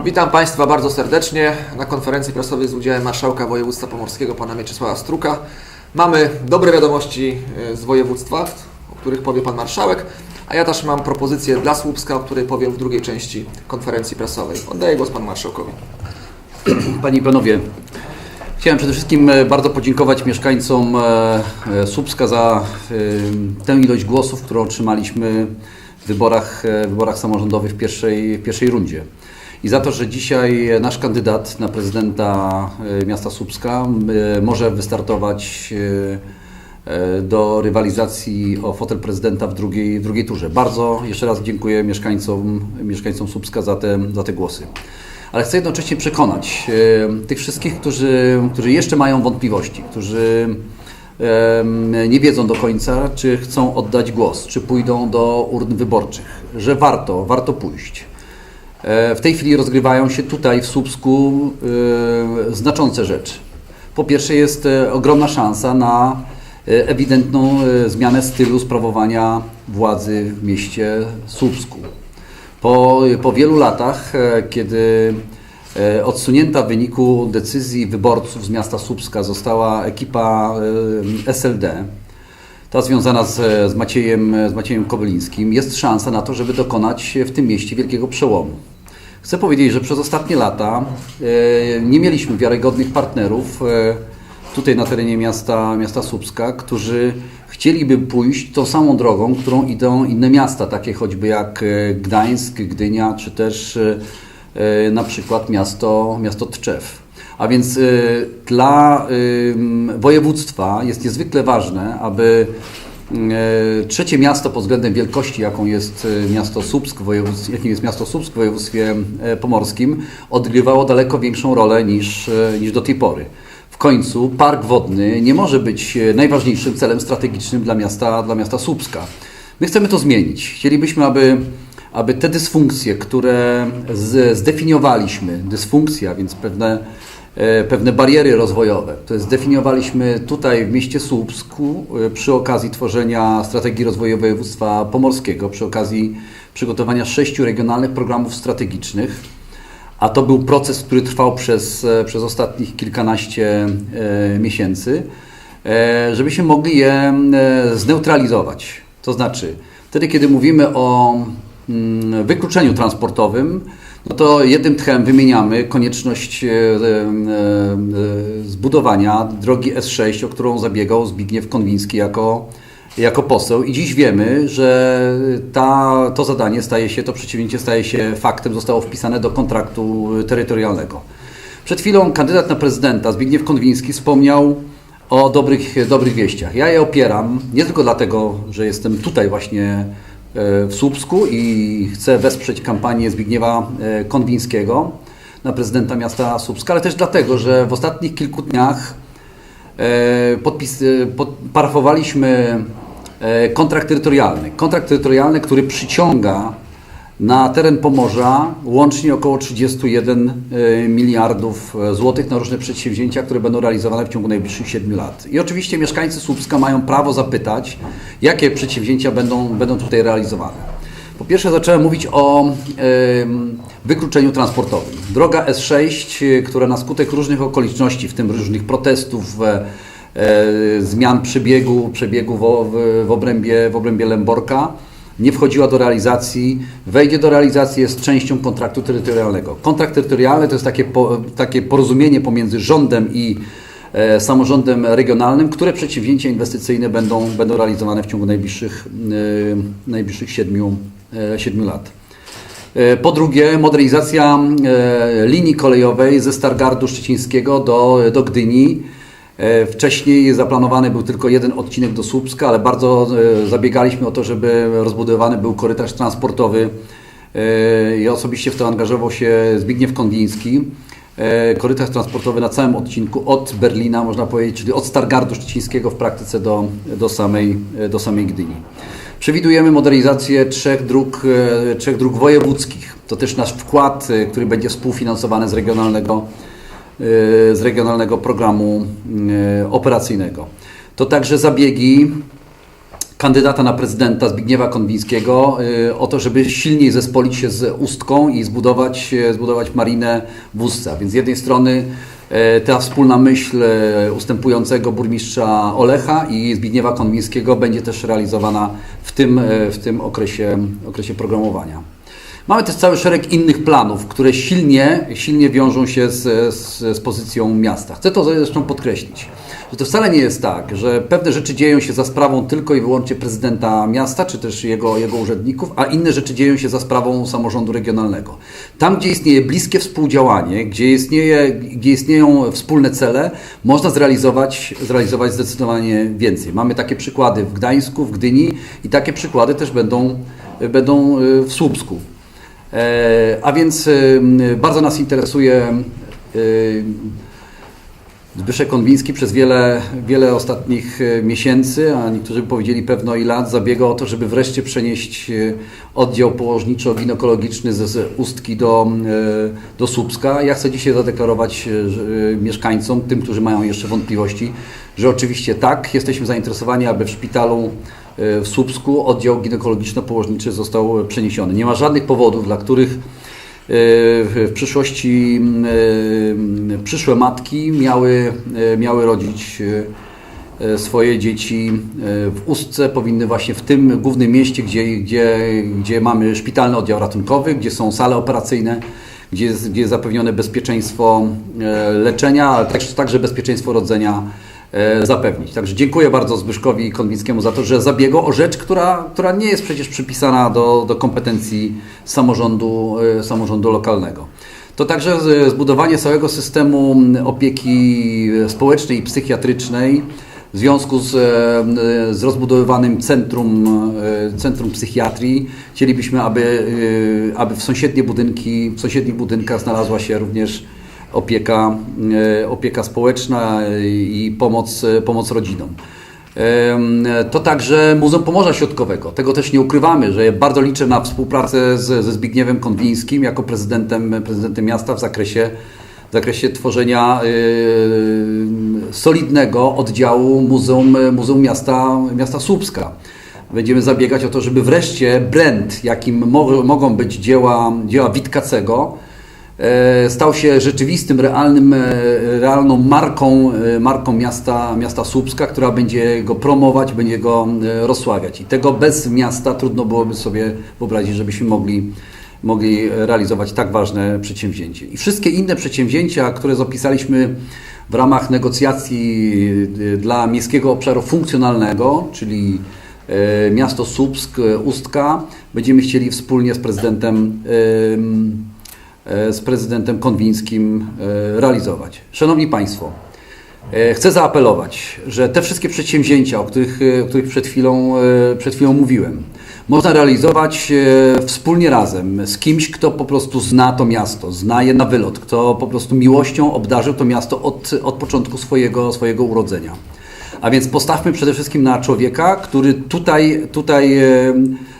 Witam Państwa bardzo serdecznie na konferencji prasowej z udziałem Marszałka Województwa Pomorskiego Pana Mieczysława Struka. Mamy dobre wiadomości e, z województwa, o których powie Pan Marszałek, a ja też mam propozycję dla Słupska, o której powiem w drugiej części konferencji prasowej. Oddaję głos Panu Marszałkowi. Panie i Panowie, chciałem przede wszystkim e, bardzo podziękować mieszkańcom e, Słupska za tę ilość głosów, którą otrzymaliśmy w wyborach, e, wyborach samorządowych w pierwszej, w pierwszej rundzie. I za to, że dzisiaj nasz kandydat na prezydenta e, miasta Słupska e, może wystartować e, do rywalizacji o fotel prezydenta w drugiej, w drugiej turze. Bardzo jeszcze raz dziękuję mieszkańcom, mieszkańcom Słupska za te, za te głosy. Ale chcę jednocześnie przekonać tych wszystkich, którzy, którzy jeszcze mają wątpliwości, którzy nie wiedzą do końca, czy chcą oddać głos, czy pójdą do urn wyborczych, że warto, warto pójść. E, W tej chwili rozgrywają się tutaj w Słupsku e, znaczące rzeczy. Po pierwsze jest e, ogromna szansa na ewidentną zmianę stylu sprawowania władzy w mieście Słupsku. Po, po wielu latach, kiedy odsunięta w wyniku decyzji wyborców z miasta Słupska została ekipa SLD, ta związana z, z, Maciejem, z Maciejem Kobylińskim, jest szansa na to, żeby dokonać w tym mieście wielkiego przełomu. Chcę powiedzieć, że przez ostatnie lata e, nie mieliśmy wiarygodnych partnerów e, tutaj na terenie miasta, miasta Słupska, którzy chcieliby pójść tą samą drogą, którą idą inne miasta, takie choćby jak e, Gdańsk, Gdynia, czy też na przykład miasto, miasto Tczew. A więc dla województwa jest niezwykle ważne, aby trzecie miasto pod względem wielkości, jaką jest y, miasto Słupsk, jakim jest miasto Słupsk w województwie e, pomorskim, odgrywało daleko większą rolę niż, e, niż do tej pory. W końcu park wodny nie może być e, najważniejszym celem strategicznym dla miasta, dla miasta Słupska. My chcemy to zmienić. Chcielibyśmy, aby aby te dysfunkcje, które zdefiniowaliśmy, dysfunkcja, więc pewne, e, pewne bariery rozwojowe, to jest zdefiniowaliśmy tutaj w mieście Słupsku e, przy okazji tworzenia strategii rozwoju województwa pomorskiego, przy okazji przygotowania sześciu regionalnych programów strategicznych. A to był proces, który trwał przez, e, przez ostatnich kilkanaście e, miesięcy, e, żebyśmy mogli je e, zneutralizować. To znaczy, wtedy, kiedy mówimy o wykluczeniu transportowym, no to jednym tchem wymieniamy konieczność e, e, e, zbudowania drogi S6, o którą zabiegał Zbigniew Konwiński jako, jako poseł. I dziś wiemy, że ta, to zadanie staje się, to przedsięwzięcie staje się faktem, zostało wpisane do kontraktu terytorialnego. Przed chwilą kandydat na prezydenta Zbigniew Konwiński wspomniał o dobrych, dobrych wieściach. Ja je opieram nie tylko dlatego, że jestem tutaj właśnie w Słupsku i chcę wesprzeć kampanię Zbigniewa e, Konwińskiego na prezydenta miasta Słupska, ale też dlatego, że w ostatnich kilku dniach e, podpis, e, pod, parafowaliśmy e, kontrakt terytorialny. Kontrakt terytorialny, który przyciąga na teren Pomorza łącznie około 31 e, miliardów e, złotych na różne przedsięwzięcia, które będą realizowane w ciągu najbliższych 7 lat. I oczywiście mieszkańcy Słupska mają prawo zapytać, jakie przedsięwzięcia będą, będą tutaj realizowane. Po pierwsze zacząłem mówić o wykluczeniu transportowym. Droga S6, e, która na skutek różnych okoliczności, w tym różnych protestów, e, zmian przebiegu, przebiegu w, w, w, obrębie, w obrębie Lęborka, nie wchodziła do realizacji, wejdzie do realizacji, jest częścią kontraktu terytorialnego. Kontrakt terytorialny to jest takie, po, takie porozumienie pomiędzy rządem i e, samorządem regionalnym, które przedsięwzięcia inwestycyjne będą, będą realizowane w ciągu najbliższych, e, najbliższych siedmiu, e, siedmiu lat. E, Po drugie, modernizacja e, linii kolejowej ze Stargardu Szczecińskiego do, do Gdyni. E, Wcześniej zaplanowany był tylko jeden odcinek do Słupska, ale bardzo e, zabiegaliśmy o to, żeby rozbudowany był korytarz transportowy. E, I osobiście w to angażował się Zbigniew Konwiński. Korytarz transportowy na całym odcinku od Berlina, można powiedzieć, czyli od Stargardu Szczecińskiego w praktyce do, do, samej, do samej Gdyni. Przewidujemy modernizację trzech dróg, trzech dróg wojewódzkich. To też nasz wkład, który będzie współfinansowany z regionalnego, z regionalnego programu e, operacyjnego. To także zabiegi kandydata na prezydenta Zbigniewa Konwińskiego y, o to, żeby silniej zespolić się z Ustką i zbudować, zbudować marinę w Ustce. Więc z jednej strony ta wspólna myśl ustępującego burmistrza Olecha i Zbigniewa Konwińskiego będzie też realizowana w tym, w tym okresie, okresie programowania. Mamy też cały szereg innych planów, które silnie, silnie wiążą się z, z, z pozycją miasta. Chcę to zresztą podkreślić, że to wcale nie jest tak, że pewne rzeczy dzieją się za sprawą tylko i wyłącznie prezydenta miasta, czy też jego, jego urzędników, a inne rzeczy dzieją się za sprawą samorządu regionalnego. Tam, gdzie istnieje bliskie współdziałanie, gdzie, istnieje, gdzie istnieją wspólne cele, można zrealizować, zrealizować zdecydowanie więcej. Mamy takie przykłady w Gdańsku, w Gdyni i takie przykłady też będą, będą y, w Słupsku. E, A więc y, bardzo nas interesuje y, Zbyszek Konwiński przez wiele, wiele ostatnich y, miesięcy, a niektórzy by powiedzieli pewno i lat, zabiegał o to, żeby wreszcie przenieść y, oddział położniczo-ginekologiczny z, z Ustki do, do Słupska. Ja chcę dzisiaj zadeklarować mieszkańcom, tym, którzy mają jeszcze wątpliwości, że oczywiście tak, jesteśmy zainteresowani, aby w szpitalu w Słupsku oddział ginekologiczno-położniczy został przeniesiony. Nie ma żadnych powodów, dla których e, w przyszłości e, przyszłe matki miały, miały rodzić swoje dzieci w Ustce, powinny właśnie w tym głównym mieście, gdzie, gdzie, gdzie mamy szpitalny oddział ratunkowy, gdzie są sale operacyjne, gdzie jest, gdzie jest zapewnione bezpieczeństwo leczenia, ale też, także bezpieczeństwo rodzenia zapewnić. Także dziękuję bardzo Zbyszkowi Konwickiemu za to, że zabiegał o rzecz, która, która nie jest przecież przypisana do, do kompetencji samorządu, e, samorządu lokalnego. To także zbudowanie całego systemu opieki społecznej i psychiatrycznej w związku z, e, z rozbudowywanym centrum, e, centrum psychiatrii. Chcielibyśmy, aby, e, aby w, sąsiednie budynki, w sąsiednich budynkach znalazła się również opieka, e, opieka społeczna i pomoc, pomoc rodzinom. To także Muzeum Pomorza Środkowego. Tego też nie ukrywamy, że bardzo liczę na współpracę z, ze Zbigniewem Konwińskim jako prezydentem, prezydentem miasta w zakresie, w zakresie tworzenia y, solidnego oddziału Muzeum, Muzeum Miasta, Miasta Słupska. Będziemy zabiegać o to, żeby wreszcie brand, jakim mo- mogą być dzieła, dzieła Witkacego, e, stał się rzeczywistym, realnym, e, realną marką, e, marką miasta, miasta Słupska, która będzie go promować, będzie go e, rozsławiać. I tego bez miasta trudno byłoby sobie wyobrazić, żebyśmy mogli, mogli realizować tak ważne przedsięwzięcie. I wszystkie inne przedsięwzięcia, które zapisaliśmy w ramach negocjacji e, dla Miejskiego Obszaru Funkcjonalnego, czyli e, miasto Słupsk, e, Ustka, będziemy chcieli wspólnie z prezydentem em, e, z prezydentem Konwińskim e, realizować. Szanowni Państwo, e, chcę zaapelować, że te wszystkie przedsięwzięcia, o których, e, o których przed, chwilą, e, przed chwilą mówiłem, można realizować e, wspólnie razem z kimś, kto po prostu zna to miasto, zna je na wylot, kto po prostu miłością obdarzył to miasto od, od początku swojego, swojego urodzenia. A więc postawmy przede wszystkim na człowieka, który tutaj, tutaj e,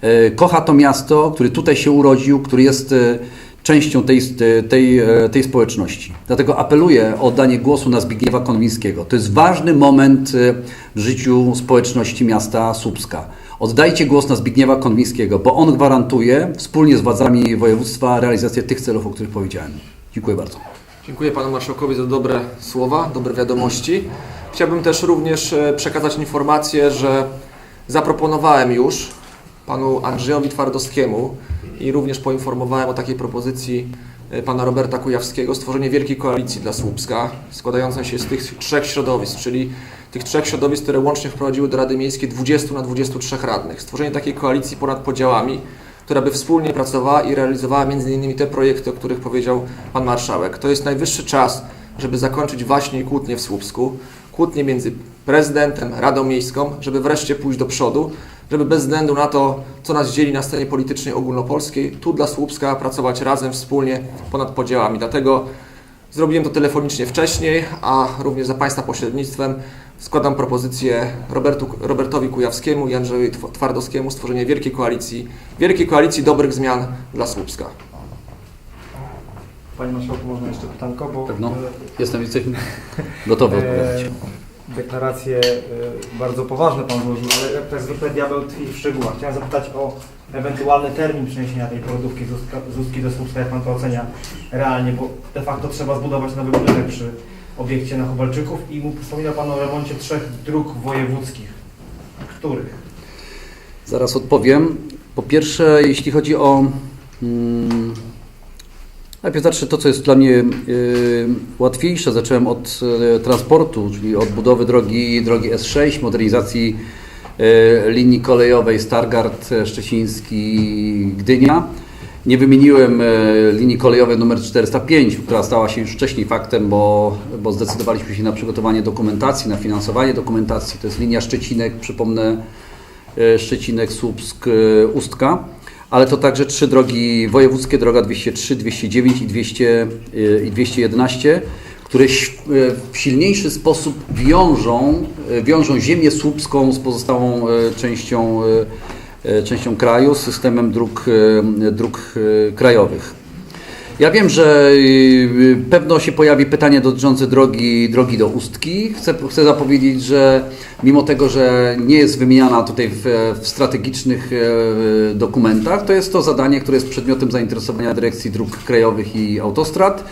e, kocha to miasto, który tutaj się urodził, który jest e, częścią tej, tej, e, tej społeczności. Dlatego apeluję o oddanie głosu na Zbigniewa Konwińskiego. To jest ważny moment e, w życiu społeczności miasta Słupska. Oddajcie głos na Zbigniewa Konwińskiego, bo on gwarantuje wspólnie z władzami województwa realizację tych celów, o których powiedziałem. Dziękuję bardzo. Dziękuję panu marszałkowi za dobre słowa, dobre wiadomości. Chciałbym też również e, przekazać informację, że zaproponowałem już panu Andrzejowi Twardowskiemu i również poinformowałem o takiej propozycji e, pana Roberta Kujawskiego stworzenie wielkiej koalicji dla Słupska, składającej się z tych trzech środowisk, czyli tych trzech środowisk, które łącznie wprowadziły do Rady Miejskiej 20 na 23 radnych. Stworzenie takiej koalicji ponad podziałami, która by wspólnie pracowała i realizowała m.in. te projekty, o których powiedział Pan Marszałek. To jest najwyższy czas, żeby zakończyć właśnie kłótnię w Słupsku, kłótnię między prezydentem, Radą Miejską, żeby wreszcie pójść do przodu, żeby bez względu na to, co nas dzieli na scenie politycznej ogólnopolskiej, tu dla Słupska pracować razem, wspólnie, ponad podziałami. Dlatego Zrobiłem to telefonicznie wcześniej, a również za Państwa pośrednictwem składam propozycję Robertu, Robertowi Kujawskiemu i Andrzejowi Tw- Twardowskiemu stworzenie wielkiej koalicji, wielkiej koalicji dobrych zmian dla Słupska. Panie Marszałku, można jeszcze pytanko, bo Pewno. e, Jestem, jesteśmy gotowi odpowiadać. E, deklaracje y, bardzo poważne Pan złożył, ale jak tak zwykle diabeł tkwi w szczegółach. Chciałem zapytać o ewentualny termin przeniesienia tej porodówki z Ustki do Słupska, jak Pan to ocenia realnie, bo de facto trzeba zbudować nowy budynek przy obiekcie na Chobalczyków i wspominał Pan o remoncie trzech dróg wojewódzkich. Których? Zaraz odpowiem. Po pierwsze, jeśli chodzi o. Mm, najpierw zacznę to, co jest dla mnie y, łatwiejsze. Zacząłem od y, transportu, czyli od budowy drogi, drogi S6, modernizacji y, linii kolejowej Stargard Szczeciński Gdynia. Nie wymieniłem linii kolejowej numer 405, która stała się już wcześniej faktem, bo, bo zdecydowaliśmy się na przygotowanie dokumentacji, na finansowanie dokumentacji. To jest linia Szczecinek, przypomnę, Szczecinek, Słupsk, Ustka. Ale to także trzy drogi wojewódzkie, droga 203, 209 i, 200, e, i 211, które e, w silniejszy sposób wiążą, e, wiążą ziemię słupską z pozostałą częścią, częścią kraju, z systemem dróg, dróg krajowych. Ja wiem, że y, pewno się pojawi pytanie dotyczące drogi, drogi do Ustki. Chcę, chcę zapowiedzieć, że mimo tego, że nie jest wymieniana tutaj w, w strategicznych e, dokumentach, to jest to zadanie, które jest przedmiotem zainteresowania Dyrekcji Dróg Krajowych i Autostrad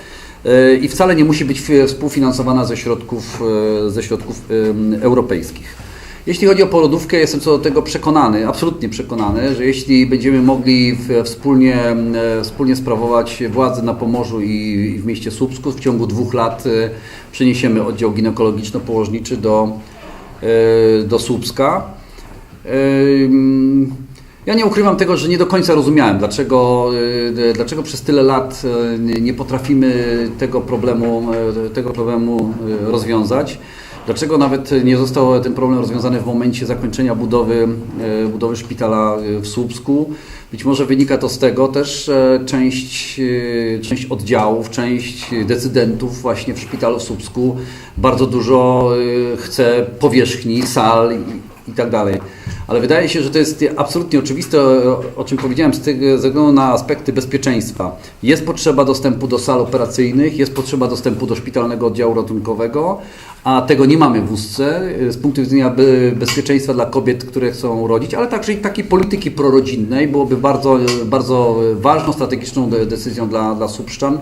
e, i wcale nie musi być współfinansowana ze środków, e, ze środków europejskich. Jeśli chodzi o porodówkę, jestem co do tego przekonany, absolutnie przekonany, że jeśli będziemy mogli wspólnie, e, wspólnie sprawować władzę na Pomorzu i, w mieście Słupsku, w ciągu dwóch lat e, przeniesiemy oddział ginekologiczno-położniczy do, e, do Słupska. Ja nie ukrywam tego, że nie do końca rozumiałem, dlaczego, dlaczego przez tyle lat nie- potrafimy tego problemu, tego problemu rozwiązać. Dlaczego nawet nie został ten problem rozwiązany w momencie zakończenia budowy, y, budowy szpitala y, w Słupsku? Być może wynika to z tego też, że część, y, część oddziałów, część decydentów właśnie w szpitalu w Słupsku bardzo dużo chce powierzchni, sal i, i tak dalej. Ale wydaje się, że to jest absolutnie oczywiste, o- czym powiedziałem, z tego, względu na aspekty bezpieczeństwa. Jest potrzeba dostępu do sal operacyjnych, jest potrzeba dostępu do szpitalnego oddziału ratunkowego, a tego nie mamy w Ustce y, z punktu widzenia bezpieczeństwa dla kobiet, które chcą rodzić, ale także i takiej polityki prorodzinnej byłoby bardzo, bardzo ważną, strategiczną de- decyzją dla, dla Słupszczan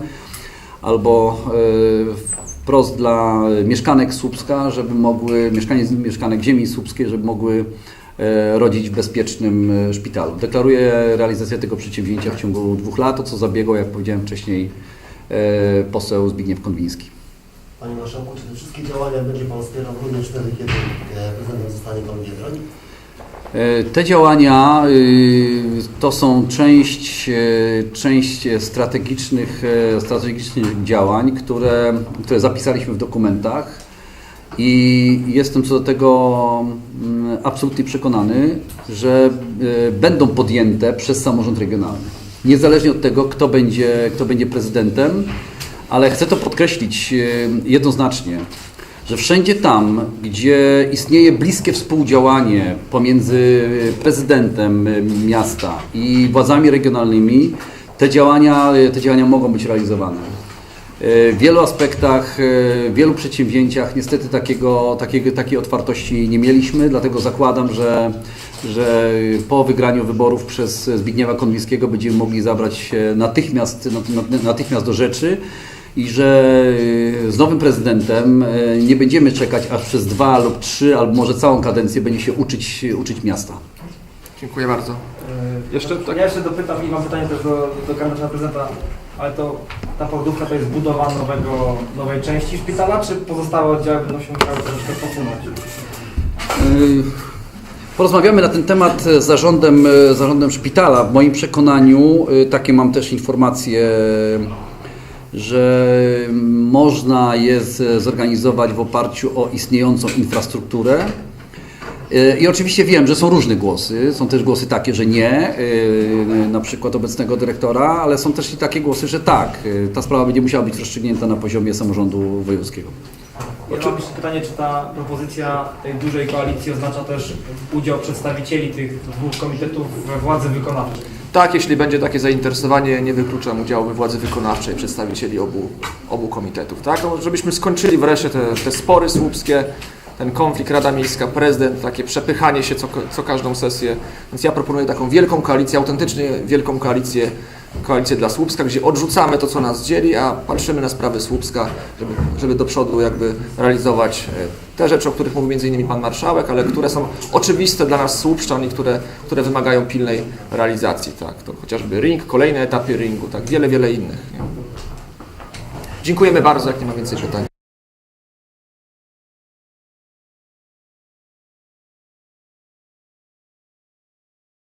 albo e, wprost dla mieszkanek Słupska, żeby mogły, mieszkanie, mieszkanek ziemi słupskiej, żeby mogły e, rodzić w bezpiecznym szpitalu. Deklaruję realizację tego przedsięwzięcia w ciągu dwóch lat, o co zabiegał, jak powiedziałem wcześniej, poseł Zbigniew Konwiński. Panie Marszałku, czy te wszystkie działania będzie Pan wspierał również wtedy, kiedy e, prezydentem zostanie Pan Biedroń? E, Te działania y, to są część, e, część strategicznych, strategicznych działań, które, które zapisaliśmy w dokumentach i jestem co do tego mm, absolutnie przekonany, że będą podjęte przez samorząd regionalny. Niezależnie od tego, kto będzie, kto będzie prezydentem, ale chcę to podkreślić e, jednoznacznie, że wszędzie tam, gdzie istnieje bliskie współdziałanie pomiędzy prezydentem e, miasta i władzami regionalnymi, te działania, e, te działania mogą być realizowane. W wielu aspektach, w wielu przedsięwzięciach niestety takiego, takiego, takiej otwartości nie mieliśmy, dlatego zakładam, że, że po wygraniu wyborów przez Zbigniewa Konwińskiego będziemy mogli zabrać się natychmiast, nat- natychmiast do rzeczy i że e, z nowym prezydentem e, nie będziemy czekać aż przez dwa lub trzy, albo może całą kadencję będzie się uczyć, uczyć miasta. Dziękuję bardzo. Y, Jeszcze tak- Ja jeszcze dopytam i mam pytanie też do, do kandydata prezydenta, ale to ta porodówka to jest budowa nowego, nowej części szpitala, czy pozostałe oddziały będą się musiały troszkę posunąć? Yy, Porozmawiamy na ten temat z zarządem, e, zarządem szpitala. W moim przekonaniu, e, takie mam też informacje, że można je zorganizować w oparciu o istniejącą infrastrukturę. E, I oczywiście wiem, że są różne głosy. Są też głosy takie, że nie, e, na przykład obecnego dyrektora, ale są też i takie głosy, że tak. E, Ta sprawa będzie musiała być rozstrzygnięta na poziomie samorządu wojewódzkiego. Ja mam jeszcze pytanie, czy ta propozycja tej dużej koalicji oznacza też udział przedstawicieli tych dwóch komitetów we władzy wykonawczej? Tak, jeśli będzie takie zainteresowanie, nie wykluczam udziału władzy wykonawczej przedstawicieli obu, obu komitetów, tak? No, żebyśmy skończyli wreszcie te, te spory słupskie, ten konflikt Rada Miejska, prezydent, takie przepychanie się co, co każdą sesję. Więc ja proponuję taką wielką koalicję, autentycznie wielką koalicję, koalicję dla Słupska, gdzie odrzucamy to, co nas dzieli, a patrzymy na sprawy Słupska, żeby, żeby do przodu jakby realizować e, te rzeczy, o których mówił m.in. Pan Marszałek, ale które są oczywiste dla nas Słupszczan i które, które wymagają pilnej realizacji. Tak, to chociażby ring, kolejne etapy ringu, tak, wiele, wiele innych. Nie? Dziękujemy bardzo, jak nie ma więcej pytań.